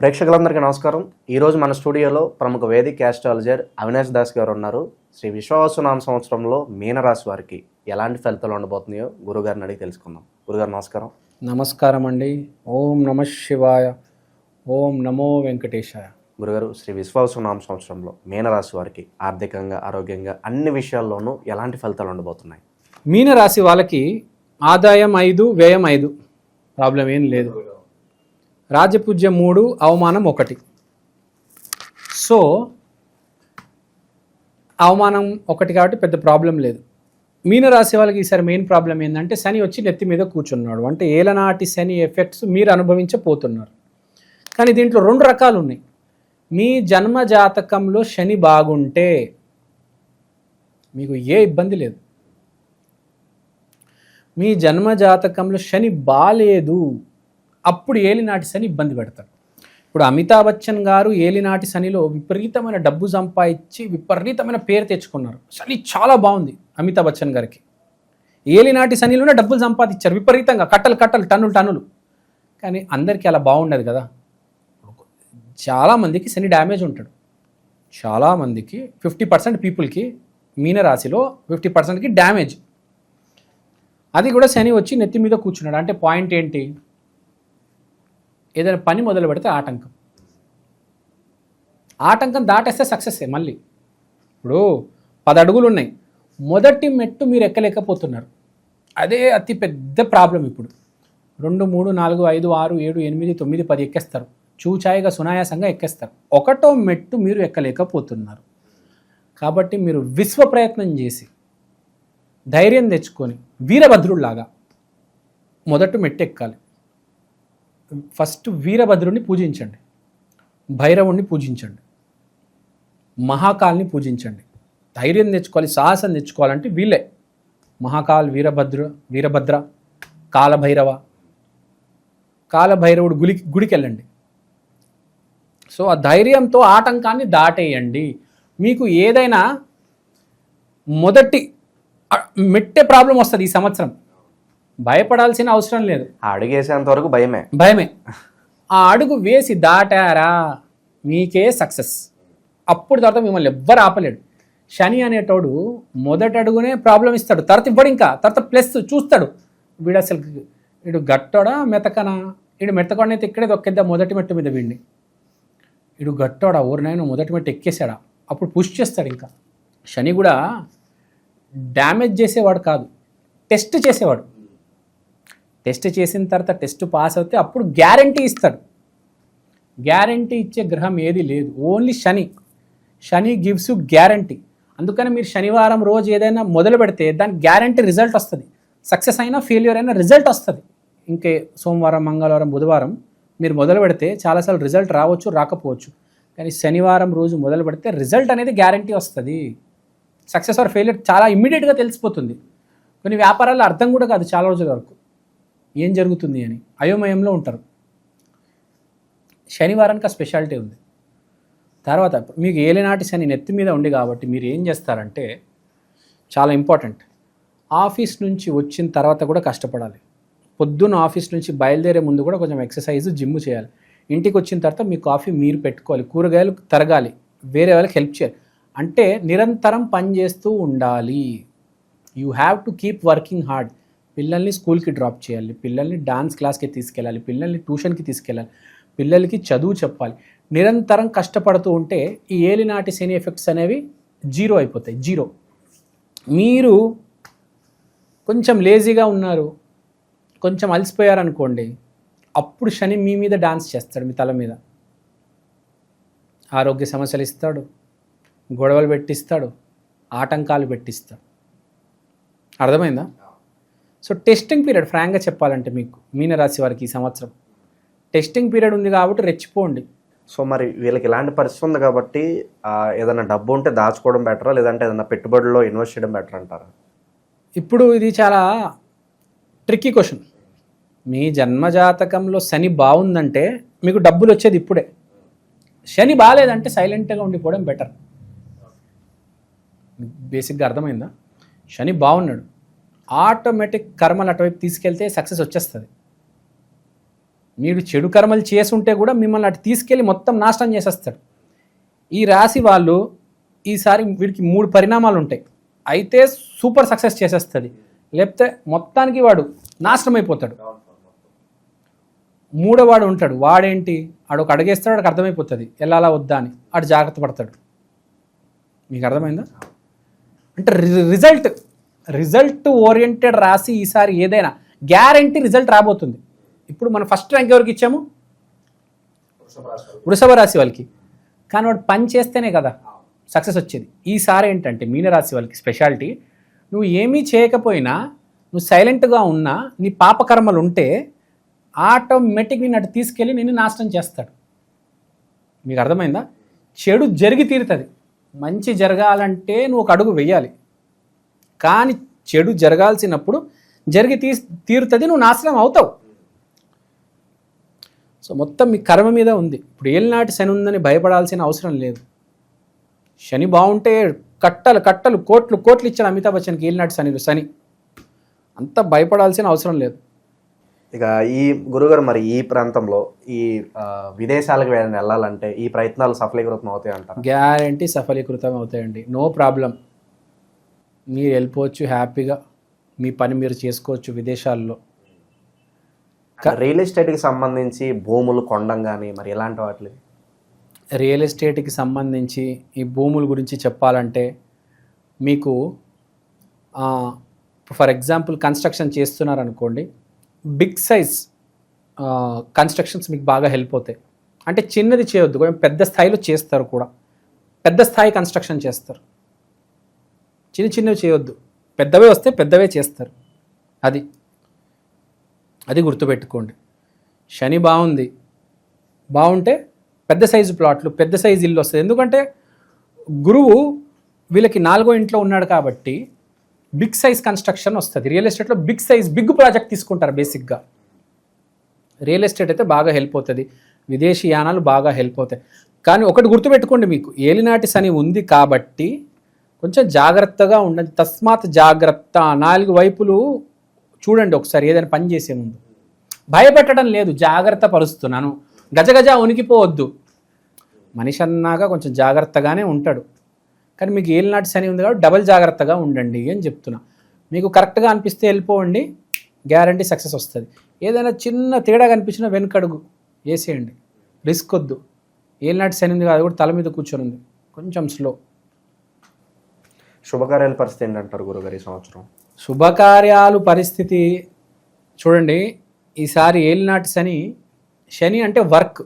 ప్రేక్షకులందరికీ నమస్కారం. ఈరోజు మన స్టూడియోలో ప్రముఖ వేదిక యాస్ట్రాలజర్ అవినాష్ దాస్ గారు ఉన్నారు. శ్రీ విశ్వావసునామ సంవత్సరంలో మీనరాశి వారికి ఎలాంటి ఫలితాలు ఉండబోతున్నాయో గురుగారిని అడిగి తెలుసుకుందాం. గురుగారు నమస్కారం. నమస్కారం అండి. ఓం నమ శివాయ. ఓం నమో వెంకటేశాయ. గురుగారు శ్రీ విశ్వావసునామ సంవత్సరంలో మీనరాశి వారికి ఆర్థికంగా ఆరోగ్యంగా అన్ని విషయాల్లోనూ ఎలాంటి ఫలితాలు ఉండబోతున్నాయి? మీన రాశి వాళ్ళకి ఆదాయం ఐదు వ్యయం ఐదు. ప్రాబ్లం ఏం లేదు. రాజపూజ్యం మూడు అవమానం ఒకటి. సో అవమానం ఒకటి కాబట్టి పెద్ద ప్రాబ్లం లేదు. మీనరాశి వాళ్ళకి ఈసారి మెయిన్ ప్రాబ్లం ఏంటంటే శని వచ్చి నెత్తి మీద కూర్చున్నాడు. అంటే ఏలనాటి శని ఎఫెక్ట్స్ మీరు అనుభవించపోతున్నారు కానీ దీంట్లో రెండు రకాలు ఉన్నాయి. మీ జన్మ జాతకంలో శని బాగుంటే మీకు ఏ ఇబ్బంది లేదు. మీ జన్మ జాతకంలో శని బాలేదు. అప్పుడు ఏలినాటి శని ఇబ్బంది పెడతాడు. ఇప్పుడు అమితాబ్ బచ్చన్ గారు ఏలినాటి శనిలో విపరీతమైన డబ్బు సంపాదించి విపరీతమైన పేరు తెచ్చుకున్నారు. శని చాలా బాగుంది అమితాబ్ బచ్చన్ గారికి. ఏలినాటి శనిలోనే డబ్బులు సంపాదించారు విపరీతంగా కట్టలు కట్టలు టన్నులు టన్నులు. కానీ అందరికీ అలా బాగుండదు కదా. చాలామందికి శని డ్యామేజ్ ఉంటాడు. చాలామందికి ఫిఫ్టీ పర్సెంట్ పీపుల్కి మీనరాశిలో ఫిఫ్టీ పర్సెంట్కి డ్యామేజ్. అది కూడా శని వచ్చి నెత్తి మీద కూర్చున్నాడు. అంటే పాయింట్ ఏంటి? ఏదైనా పని మొదలు పెడితే ఆటంకం. ఆటంకం దాటేస్తే సక్సెస్ మళ్ళీ. ఇప్పుడు పది అడుగులు ఉన్నాయి మొదటి మెట్టు మీరు ఎక్కలేకపోతున్నారు. అదే అతి పెద్ద ప్రాబ్లం ఇప్పుడు. రెండు మూడు నాలుగు ఐదు ఆరు ఏడు ఎనిమిది తొమ్మిది పది ఎక్కేస్తారు. చూచాయిగా సునాయాసంగా ఎక్కేస్తారు. ఒకటో మెట్టు మీరు ఎక్కలేకపోతున్నారు. కాబట్టి మీరు విశ్వ ప్రయత్నం చేసి ధైర్యం తెచ్చుకొని వీరభద్రుడిలాగా మొదట మెట్టెక్కాలి ఫస్ట్ వీరభద్రుణ్ణి పూజించండి. భైరవుణ్ణి పూజించండి. మహాకాల్ని పూజించండి. ధైర్యం తెచ్చుకోవాలి సాహసం తెచ్చుకోవాలంటే వీళ్ళే. మహాకాల్ వీరభద్ర వీరభద్ర కాలభైరవ. కాలభైరవుడు గుడి గుడికి వెళ్ళండి సో ఆ ధైర్యంతో ఆటంకాన్ని దాటేయండి. మీకు ఏదైనా మొదటి మెట్టే ప్రాబ్లం వస్తుంది ఈ సంవత్సరం. భయపడాల్సిన అవసరం లేదు. అడుగేసేంత వరకు భయమే. భయమే. ఆ అడుగు వేసి దాటారా? మీకే సక్సెస్. అప్పుడు తర్వాత మిమ్మల్ని ఎవ్వరు ఆపలేడు. శని అనేటోడు మొదటి అడుగునే ప్రాబ్లం ఇస్తాడు. తర్వాత ఇవ్వడు ఇంకా. తర్వాత ప్లస్ చూస్తాడు. వీడు అసలు వీడు గట్టోడా మెతకనా? వీడు మెతకొడనైతే ఇక్కడే దొక్కేద్దా మొదటి మెట్టు మీద వీడిని. వీడు గట్టోడా ఊరినైనా మొదటి మెట్టు ఎక్కేసాడా అప్పుడు పుష్ చేస్తాడు ఇంకా. శని కూడా డ్యామేజ్ చేసేవాడు కాదు. టెస్ట్ చేసేవాడు. టెస్ట్ చేసిన తర్వాత టెస్ట్ పాస్ అవుతే అప్పుడు గ్యారంటీ ఇస్తాడు. గ్యారంటీ ఇచ్చే గ్రహం ఏది లేదు. Only Shani. Shani gives you guarantee. అందుకని మీరు శనివారం రోజు ఏదైనా మొదలు పెడితే దానికి గ్యారంటీ రిజల్ట్ వస్తుంది. సక్సెస్ అయినా ఫెయిల్యూర్ అయినా రిజల్ట్ వస్తుంది. ఇంకే సోమవారం మంగళవారం బుధవారం మీరు మొదలు పెడితే చాలాసార్లు రిజల్ట్ రావచ్చు రాకపోవచ్చు. కానీ శనివారం రోజు మొదలు పెడితే రిజల్ట్ అనేది గ్యారంటీ వస్తుంది. సక్సెస్ ఆర్ ఫెయిల్యూర్ చాలా ఇమ్మీడియట్గా తెలిసిపోతుంది. కొన్ని వ్యాపారాలు అర్థం కూడా కాదు చాలా రోజుల వరకు. ఏం జరుగుతుంది అని అయోమయంలో ఉంటారు. శనివారానికి ఆ స్పెషాలిటీ ఉంది. తర్వాత మీకు ఏలినాటి శని నెత్తి మీద ఉంది కాబట్టి మీరు ఏం చేస్తారంటే చాలా ఇంపార్టెంట్. ఆఫీస్ నుంచి వచ్చిన తర్వాత కూడా కష్టపడాలి. పొద్దున్న ఆఫీస్ నుంచి బయలుదేరే ముందు కూడా కొంచెం ఎక్సర్సైజ్ జిమ్ చేయాలి. ఇంటికి వచ్చిన తర్వాత మీ కాఫీ మీరు పెట్టుకోవాలి. కూరగాయలు తరగాలి. వేరే వాళ్ళకి హెల్ప్ చేయాలి. అంటే నిరంతరం పని చేస్తూ ఉండాలి. You have to keep working hard. పిల్లల్ని స్కూల్కి డ్రాప్ చేయాలి. పిల్లల్ని డాన్స్ క్లాస్కి తీసుకెళ్ళాలి. పిల్లల్ని ట్యూషన్కి తీసుకెళ్ళాలి. పిల్లలకి చదువు చెప్పాలి. నిరంతరం కష్టపడుతూ ఉంటే ఈ ఏలినాటి శని ఎఫెక్ట్స్ అనేవి జీరో అయిపోతాయి. జీరో. మీరు కొంచెం లేజీగా ఉన్నారు. కొంచెం అలసిపోయారనుకోండి అప్పుడు శని మీ మీద డాన్స్ చేస్తాడు మీ తల మీద. ఆరోగ్య సమస్యలు ఇస్తాడు. గొడవలు పెట్టిస్తాడు. ఆటంకాలు పెట్టిస్తాడు. అర్థమైందా? సో టెస్టింగ్ పీరియడ్ ఫ్రాంక్గా చెప్పాలంటే మీకు మీనరాశి వారికి ఈ సంవత్సరం. టెస్టింగ్ పీరియడ్ ఉంది కాబట్టి రెచ్చిపోండి. సో మరి వీళ్ళకి ఇలాంటి పరిస్థితి ఉంది కాబట్టి ఏదైనా డబ్బు ఉంటే దాచుకోవడం బెటరా? లేదంటే ఏదైనా పెట్టుబడిలో ఇన్వెస్ట్ చేయడం బెటర్ అంటారా? ఇప్పుడు ఇది చాలా ట్రిక్కీ క్వశ్చన్. మీ జన్మజాతకంలో శని బాగుందంటే మీకు డబ్బులు వచ్చేది ఇప్పుడే. శని బాగాలేదంటే సైలెంట్గా ఉండిపోవడం బెటర్. బేసిక్గా అర్థమైందా? శని బాగున్నాడు. ఆటోమేటిక్ కర్మలు అటువైపు తీసుకెళ్తే సక్సెస్ వచ్చేస్తుంది. మీరు చెడు కర్మలు చేసి ఉంటే కూడా మిమ్మల్ని అటు తీసుకెళ్ళి మొత్తం నాశనం చేసేస్తాడు. ఈ రాశి వాళ్ళు ఈసారి వీడికి మూడు పరిణామాలు ఉంటాయి. అయితే సూపర్ సక్సెస్ చేసేస్తుంది. లేకపోతే మొత్తానికి వాడు నాశనం అయిపోతాడు మూడోవాడు ఉంటాడు. వాడేంటి? ఆడు ఒక అడిగేస్తాడు వాడికి అర్థమైపోతుంది. వెళ్ళాలా వద్దా అని. ఆడు జాగ్రత్త పడతాడు. మీకు అర్థమైందా? అంటే రి- రిజల్ట్ రిజల్ట్ ఓరియంటెడ్ రాసి ఈసారి ఏదైనా గ్యారంటీ రిజల్ట్ రాబోతుంది. ఇప్పుడు మనం ఫస్ట్ ర్యాంక్ ఎవరికి ఇచ్చాము? వృషభ రాశి వాళ్ళకి. కానీ వాడు పని చేస్తేనే కదా సక్సెస్ వచ్చేది. ఈసారి ఏంటంటే మీనరాశి వాళ్ళకి స్పెషాలిటీ నువ్వు ఏమీ చేయకపోయినా నువ్వు సైలెంట్గా ఉన్నా నీ పాపకర్మలు ఉంటే ఆటోమేటిక్ నేను అటు తీసుకెళ్ళి నిన్ను నాశనం చేస్తాడు. మీకు అర్థమైందా? చెడు జరిగి తీరుతుంది. మంచి జరగాలంటే నువ్వు ఒక అడుగు వెయ్యాలి కానీ చెడు జరగాల్సినప్పుడు జరిగి తీ తీరుతుంది నువ్వు నాశనం అవుతావు. సో మొత్తం మీ కర్మ మీద ఉంది. ఇప్పుడు ఏలినాటి శని ఉందని భయపడాల్సిన అవసరం లేదు. శని బాగుంటే కట్టలు కట్టలు కోట్లు కోట్లు ఇచ్చాడు అమితాబ్ బచ్చన్కి ఏలినాటి శని శని. అంత భయపడాల్సిన అవసరం లేదు. ఇక ఈ గురుగారు మరి ఈ ప్రాంతంలో ఈ విదేశాలకు వెళ్ళ- వెళ్ళాలంటే ఈ ప్రయత్నాలు సఫలీకృతం అవుతాయి అంటారు గ్యారంటీ సఫలీకృతం అవుతాయండి. No problem. మీరు వెళ్ళిపోవచ్చు హ్యాపీగా. మీ పని మీరు చేసుకోవచ్చు విదేశాల్లో. రియల్ ఎస్టేట్కి సంబంధించి భూములు కొనడం కానీ మరి ఇలాంటి వాటి రియల్ ఎస్టేట్కి సంబంధించి ఈ భూముల గురించి చెప్పాలంటే మీకు ఫర్ ఎగ్జాంపుల్ కన్స్ట్రక్షన్ చేస్తున్నారనుకోండి బిగ్ సైజ్ కన్స్ట్రక్షన్స్ మీకు బాగా హెల్ప్ అవుతాయి. అంటే చిన్నది చేయొద్దు కొంచెం పెద్ద స్థాయిలో చేస్తారు కూడా. పెద్ద స్థాయి కన్స్ట్రక్షన్ చేస్తారు. చిన్న చిన్నవి చేయొద్దు. పెద్దవే వస్తే పెద్దవే చేస్తారు. అది. అది గుర్తుపెట్టుకోండి. శని బాగుంది. బాగుంటే పెద్ద సైజు ప్లాట్లు పెద్ద సైజు ఇల్లు వస్తుంది. ఎందుకంటే గురువు వీళ్ళకి నాలుగో ఇంట్లో ఉన్నాడు కాబట్టి బిగ్ సైజ్ కన్స్ట్రక్షన్ వస్తుంది. రియల్ ఎస్టేట్లో బిగ్ సైజ్ బిగ్ ప్రాజెక్ట్ తీసుకుంటారు బేసిక్గా. రియల్ ఎస్టేట్ అయితే బాగా హెల్ప్ అవుతుంది. విదేశీ యానాలు బాగా హెల్ప్ అవుతాయి. కానీ ఒకటి గుర్తుపెట్టుకోండి మీకు. ఏలినాటి శని ఉంది కాబట్టి కొంచెం జాగ్రత్తగా ఉండండి. తస్మాత్ జాగ్రత్త. నాలుగు వైపులు చూడండి ఒకసారి ఏదైనా పని చేసే ముందు. భయపెట్టడం లేదు జాగ్రత్త పరుస్తున్నాను. గజగజ ఉనికిపోవద్దు. మనిషి అన్నాక కొంచెం జాగ్రత్తగానే ఉంటాడు. కానీ మీకు ఏలినాటి శని ఉంది కాబట్టి డబల్ జాగ్రత్తగా ఉండండి అని చెప్తున్నా. మీకు కరెక్ట్గా అనిపిస్తే వెళ్ళిపోండి గ్యారంటీ సక్సెస్ వస్తుంది. ఏదైనా చిన్న తేడా కనిపించినా వెనుకడుగు వేసేయండి. రిస్క్ వద్దు. ఏలినాటి శని ఉంది కాదు కూడా తల మీద కూర్చొని ఉంది. కొంచెం స్లో. శుభకార్యాల పరిస్థితి ఏంటంటారు గురుగారు ఈ సంవత్సరం? శుభకార్యాలు పరిస్థితి చూడండి ఈసారి ఏలినాటి శని శని అంటే వర్క్.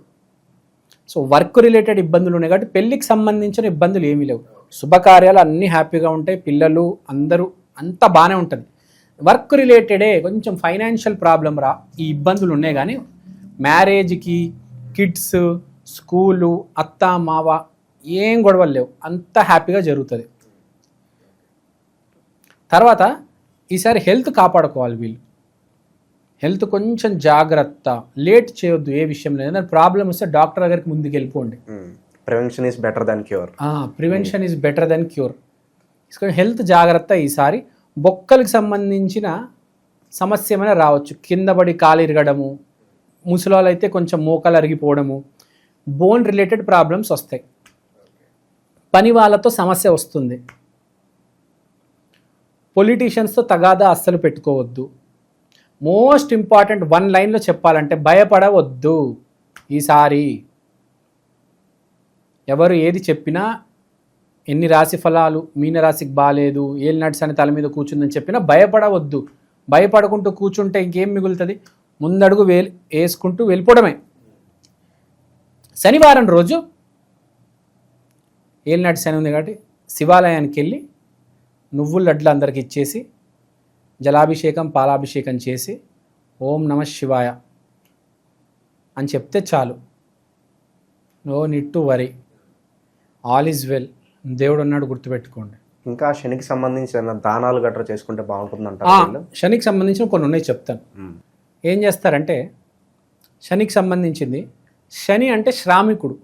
సో వర్క్ రిలేటెడ్ ఇబ్బందులు ఉన్నాయి కాబట్టి పెళ్ళికి సంబంధించిన ఇబ్బందులు ఏమీ లేవు. శుభకార్యాలు అన్నీ హ్యాపీగా ఉంటాయి పిల్లలు అందరూ అంతా బాగానే ఉంటుంది. వర్క్ రిలేటెడే కొంచెం ఫైనాన్షియల్ ప్రాబ్లం రా ఈ ఇబ్బందులు ఉన్నాయి కానీ మ్యారేజ్కి కిడ్స్ స్కూలు అత్త మావ ఏం గొడవలు లేవు అంతా హ్యాపీగా జరుగుతుంది. తర్వాత ఈసారి హెల్త్ కాపాడుకోవాలి వీళ్ళు. హెల్త్ కొంచెం జాగ్రత్త. లేట్ చేయొద్దు ఏ విషయంలో ఏదైనా ప్రాబ్లం వస్తే డాక్టర్ దగ్గరికి ముందుకు వెళ్ళిపోండి prevention is better than cure. Prevention is better than cure. Health జాగ్రత్త ఈసారి. బొక్కలకు సంబంధించిన సమస్య ఏమైనా రావచ్చు. కింద పడి కాలు ఇరగడము ముసలాలు అయితే కొంచెం మోకాలు అరిగిపోవడము బోన్ రిలేటెడ్ ప్రాబ్లమ్స్ వస్తాయి. పని వాళ్ళతో సమస్య వస్తుంది. పొలిటీషియన్స్తో తగాదా అస్సలు పెట్టుకోవద్దు. మోస్ట్ ఇంపార్టెంట్ వన్ లైన్లో చెప్పాలంటే భయపడవద్దు ఈసారి. ఎవరు ఏది చెప్పినా ఎన్ని రాశి ఫలాలు మీనరాశికి బాగాలేదు ఏల్ నట్స్ అని తల మీద కూర్చుందని చెప్పినా భయపడవద్దు. భయపడకుంటూ కూర్చుంటే ఇంకేం మిగులుతుంది? ముందడుగు వే వేసుకుంటూ వెళ్ళిపోవడమే. శనివారం రోజు ఏలినాటి శని ఉంది కాబట్టి శివాలయానికి వెళ్ళి నువ్వుల లడ్లు అందరికి ఇచ్చేసి జలాభిషేకం పాలాభిషేకం చేసి ఓం నమ శివాయ అని చెప్తే చాలు. No need to worry all is well దేవుడు అన్నాడు గుర్తుపెట్టుకోండి. ఇంకా శనికి సంబంధించిన దానాలు గట్రా చేసుకుంటే బాగుంటుంది ఆ, అంటారు శనికి సంబంధించిన కొన్ని ఉన్నాయి చెప్తాను. ఏం చేస్తారంటే శనికి సంబంధించింది శని అంటే శ్రామికుడు.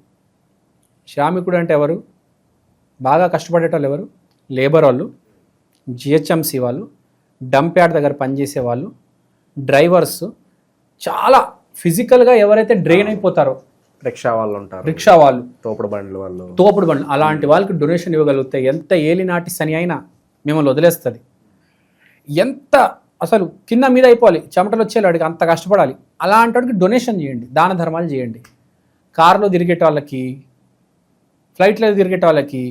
శ్రామికుడు అంటే ఎవరు? బాగా కష్టపడేటోళ్ళు ఎవరు? లేబర్ వాళ్ళు. జిహెచ్ఎంసి వాళ్ళు డంప్ యార్డ్ దగ్గర పనిచేసే వాళ్ళు డ్రైవర్స్ చాలా ఫిజికల్గా ఎవరైతే డ్రైన్ అయిపోతారో రిక్షా వాళ్ళు ఉంటారు. రిక్షా వాళ్ళు తోపుడు బండ్లు వాళ్ళు. తోపుడు బండ్లు అలాంటి వాళ్ళకి డొనేషన్ ఇవ్వగలిగితే ఎంత ఏలినాటి శని అయినా మిమ్మల్ని వదిలేస్తుంది. ఎంత అసలు కింద మీద అయిపోవాలి చెమటలు వచ్చేలా వాడికి అంత కష్టపడాలి. అలాంటి వాడికి డొనేషన్ చేయండి దాన ధర్మాలు చేయండి. కారులో తిరిగేట వాళ్ళకి ఫ్లైట్లో తిరిగేట వాళ్ళకి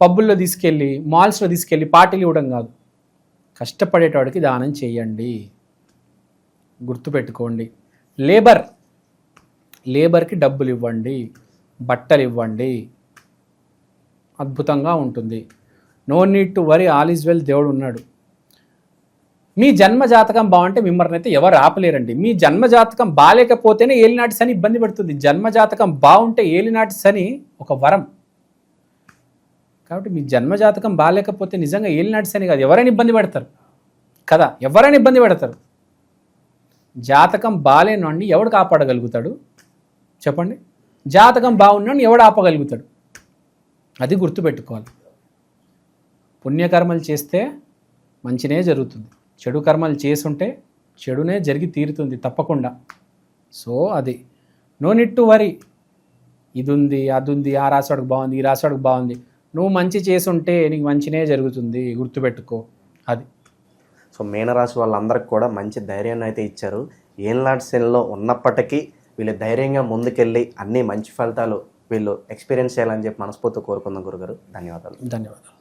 పబ్బుల్లో తీసుకెళ్ళి మాల్స్లో తీసుకెళ్ళి పార్టీలు ఇవ్వడం కాదు. కష్టపడేటవాడికి దానం చేయండి. గుర్తుపెట్టుకోండి. లేబర్ లేబర్కి డబ్బులు ఇవ్వండి బట్టలు ఇవ్వండి. అద్భుతంగా ఉంటుంది. No need to worry all is well దేవుడు ఉన్నాడు. మీ జన్మ జాతకం బాగుంటే మిమ్మల్ని అయితే ఎవరు ఆపలేరండి. మీ జన్మ జాతకం బాగాలేకపోతేనే ఏలినాటి శని ఇబ్బంది పెడుతుంది. జన్మ జాతకం బాగుంటే ఏలినాటి శని ఒక వరం. కాబట్టి మీ జన్మ జాతకం బాగాలేకపోతే నిజంగా ఏళ్ళు శని కాదు. ఎవరైనా ఇబ్బంది పెడతారు. కదా ఎవరైనా ఇబ్బంది పెడతారు. జాతకం బాగాలేనండి ఎవడు కాపాడగలుగుతాడు? చెప్పండి. జాతకం బాగున్నాడు ఎవడు ఆపగలుగుతాడు? అది గుర్తుపెట్టుకోవాలి. పుణ్యకర్మలు చేస్తే మంచినే జరుగుతుంది. చెడు కర్మలు చేసుంటే చెడునే జరిగి తీరుతుంది తప్పకుండా. సో అది. నో నిట్టు టు ఇది ఉంది అది ఉంది ఆ రాసాడుకు బాగుంది ఈ రాసాడుకు బాగుంది. నువ్వు మంచి చేసుంటే నీకు మంచినే జరుగుతుంది గుర్తుపెట్టుకో. అది. సో మీనరాశి వాళ్ళందరికి కూడా మంచి ధైర్యాన్ని అయితే ఇచ్చారు. ఏళ్ళనాటి శనిలో ఉన్నప్పటికీ వీళ్ళు ధైర్యంగా ముందుకెళ్ళి అన్ని మంచి ఫలితాలు వీళ్ళు ఎక్స్పీరియన్స్ చేయాలని చెప్పి మనస్ఫూర్తి కోరుకుందాం గురుగారు. ధన్యవాదాలు. ధన్యవాదాలు.